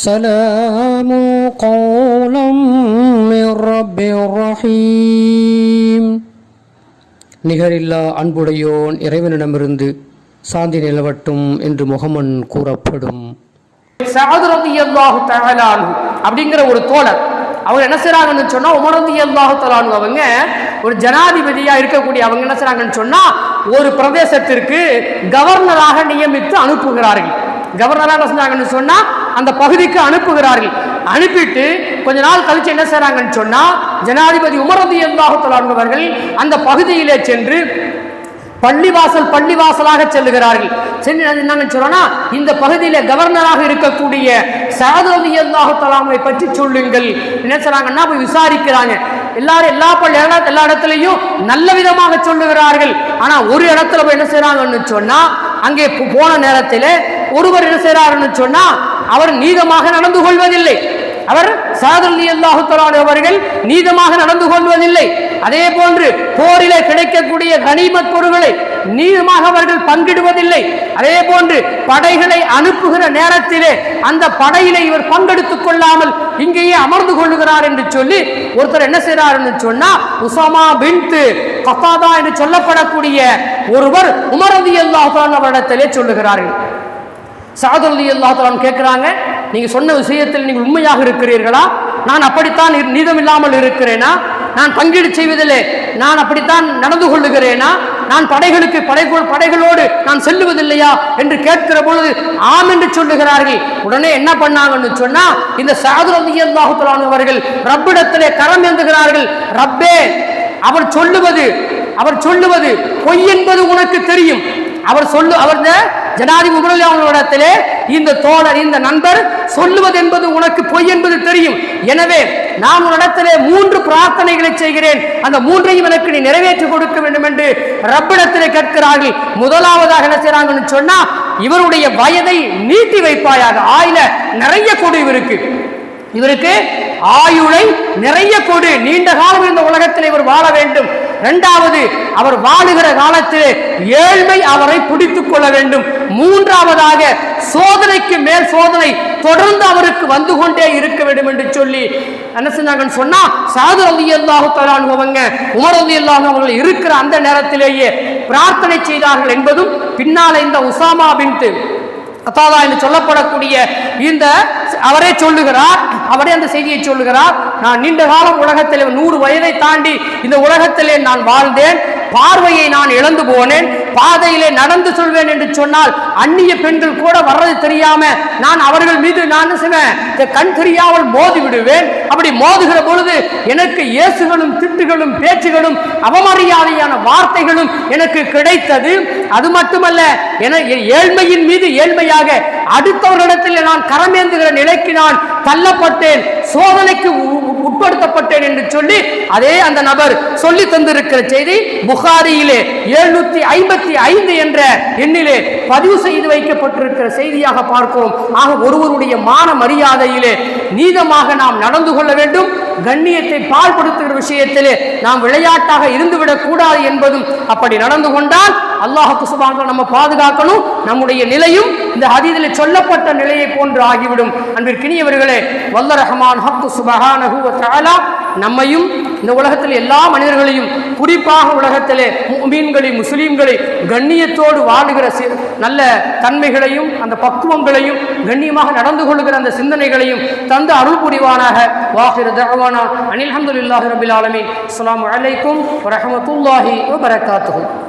سلام قولا من رب رحيم நிகரில்லா அன்புடையோன் இறைவனிடமிருந்து சாந்தி நிலவட்டும் என்று முகமன் கூறப்படும் சகதுரதி அல்லாஹு தகலானு அப்படிங்கிற ஒரு தோழர் அவங்க என்ன செய்றாங்கன்னு சொன்னா உமரதி அல்லாஹு தலானு அவங்க ஒரு ஜனாதிபதியா இருக்கக்கூடிய அவங்க என்ன செய்றாங்கன்னு சொன்னா ஒரு பிரதேசத்திற்கு கவர்னராக நியமித்து அனுப்புகிறார்கள் கவர்னராக என்ன செஞ்சாங்கன்னு சொன்னா அந்த பகுதிக்கு அனுப்புகிறார்கள். அனுப்பிட்டு கொஞ்ச நாள் கழிச்சு என்ன செய்றாங்கன்னு சொன்னா ஜனாதிபதி உமரதி என்பாகத்தலாடுபவர்கள் அவர்கள் அந்த பகுதியிலே சென்று பள்ளிவாசல் பள்ளிவாசலாக செல்லுகிறார்கள். சென்று என்னன்னு சொல்றோம்னா இந்த பகுதியில கவர்னராக இருக்கக்கூடிய சாதவி அல்லாஹு தலாமை பற்றி சொல்லுங்கள். என்ன சொல்றாங்கன்னா போய் விசாரிக்கிறாங்க. எல்லாரும் எல்லா பள்ளி எல்லா இடத்துலையும் நல்ல விதமாக சொல்லுகிறார்கள். ஆனா ஒரு இடத்துல போய் என்ன செய்யறாங்கன்னு சொன்னா அங்கே போன நேரத்தில் ஒருவர் என்ன செய்யறாருன்னு சொன்னா அவர் நீதமாக நடந்து கொள்வதில்லை. அவர் சாதல்லி அல்லாஹு அவர்கள் நீதமாக நடந்து கொள்வதில்லை. அதே போன்று போரிலே கிடைக்கக்கூடிய கனிமத் பொருட்களை நீதமாக அவர்கள் பங்கிடுவதில்லை. அதே போன்று படைகளை அனுப்புகிற நேரத்திலே அந்த படையிலே இவர் பங்கெடுத்துக் கொள்ளாமல் இங்கேயே அமர்ந்து கொள்ளுகிறார் என்று சொல்லி ஒருத்தர் என்ன செய்கிறார் என்று சொன்னா உசாமா பின்து கத்தாதா என்று சொல்லப்படக்கூடிய ஒருவர் உமரதி அல்லாஹ் அவரிடத்திலே சொல்லுகிறார்கள். சாதுல்லி அல்லாஹான் கேட்குறாங்க நீங்கள் சொன்ன விஷயத்தில் நீங்கள் உண்மையாக இருக்கிறீர்களா? நான் அப்படித்தான் நீதம் இல்லாமல் இருக்கிறேனா? நான் பங்கீடு செய்வதில்லை. நான் அப்படித்தான் நடந்து கொள்ளுகிறேனா? நான் படைகளுக்கு படை படைகளோடு நான் செல்லுவதில்லையா? என்று கேட்கிற பொழுது ஆம் என்று சொல்லுகிறார்கள். உடனே என்ன பண்ணாங்கன்னு சொன்னா இந்த சாதுரதி அல்லாஹுலான் அவர்கள் ரப்பிடத்திலே கரம் ஏந்துகிறார்கள். ரப்பே அவர் சொல்லுவது அவர் சொல்லுவது பொய் என்பது உனக்கு தெரியும். அவர் சொல்லு அவர் ஜனாதிபதி முரளி அவர்களிடத்திலே இந்த தோழர் இந்த நண்பர் சொல்லுவது என்பது உனக்கு பொய் என்பது தெரியும். எனவே நான் உன்னிடத்திலே மூன்று பிரார்த்தனைகளை செய்கிறேன். அந்த மூன்றையும் எனக்கு நீ நிறைவேற்றி கொடுக்க வேண்டும் என்று ரப்பிடத்திலே கேட்கிறார்கள். முதலாவதாக என்ன செய்றாங்கன்னு சொன்னா இவருடைய வயதை நீட்டி வைப்பாயாக. ஆயில நிறைய கொடு இவருக்கு. இவருக்கு ஆயுளை நிறைய கொடு. நீண்ட காலம் இந்த உலகத்தில் இவர் வாழ வேண்டும். இரண்டாவது அவர் வாழுகிற காலத்தில் ஏழ்மை அவரை பிடித்துக் கொள்ள வேண்டும். மூன்றாவதாக சோதனைக்கு மேல் சோதனை தொடர்ந்து அவருக்கு வந்து கொண்டே இருக்க வேண்டும் என்று சொல்லி என்ன செஞ்சாங்கன்னு சொன்னா சாது அலி அல்லாஹு அவங்க உமர் அலி அல்லாஹ் அவர்கள் இருக்கிற அந்த நேரத்திலேயே பிரார்த்தனை செய்தார்கள் என்பதும் பின்னால இந்த உசாமா பின் கத்தாதா என்று சொல்லப்படக்கூடிய இந்த அவரே சொல்லுகிறார் அவரே அந்த செய்தியை சொல்லுகிறார் நான் நீண்ட காலம் உலகத்திலே நூறு வயதை தாண்டி இந்த உலகத்திலே நான் வாழ்ந்தேன் பார்வையை நான் இழந்து போனேன் பாதையிலே நடந்து சொல்வேன் என்று சொன்னால் அந்நிய பெண்கள் கூட வர்றது தெரியாம நான் அவர்கள் மீது நான் செய்வேன்? கண் தெரியாமல் மோதி விடுவேன். அப்படி மோதுகிற பொழுது எனக்கு இயேசுகளும் திட்டுகளும் பேச்சுகளும் அவமரியாதையான வார்த்தைகளும் எனக்கு கிடைத்தது. அது மட்டுமல்ல என ஏழ்மையின் மீது ஏழ்மையாக அடுத்தவர்களிடத்தில் நான் கரமேந்துகிற நிலைக்கு நான் தள்ளப்பட்டேன் சோதனைக்கு உ- உட்படுத்தப்பட்டேன் என்று சொல்லி அதே அந்த நபர் சொல்லி தந்திருக்கிற செய்தி புகாரியிலே எழுநூத்தி ஐம்பத்தி ஐந்து என்ற எண்ணிலே பதிவு செய்து வைக்கப்பட்டிருக்கிற செய்தியாக பார்க்கிறோம். ஆக ஒருவருடைய மான மரியாதையிலே நீதமாக நாம் நடந்து கொள்ள வேண்டும். கண்ணியத்தை பால்படுத்துகிற விஷயத்திலே நாம் விளையாட்டாக இருந்துவிடக் கூடாது என்பதும் அப்படி நடந்து கொண்டால் அல்லாஹுக்கு சுபான நம்ம பாதுகாக்கணும். நம்முடைய நிலையும் இந்த ஹதீதில் சொல்லப்பட்ட நிலையை போன்று ஆகிவிடும். அன்பிற்கினியவர்களே வல்ல ரஹமான் ஹக்கு சுபஹானஹு நம்மையும் இந்த உலகத்தில் எல்லா மனிதர்களையும் குறிப்பாக உலகத்திலே மீன்களை முஸ்லீம்களை கண்ணியத்தோடு வாழுகிற நல்ல தன்மைகளையும் அந்த பக்குவங்களையும் கண்ணியமாக நடந்து கொள்கிற அந்த சிந்தனைகளையும் தந்து அருள் புரிவானாக. வாஹிர் தகவானா அனில் அல்ஹம்துலில்லாஹி ரபில் ஆலமீன். அஸ்லாம் வலைக்கும் வரமத்துல்லாஹி வரகாத்து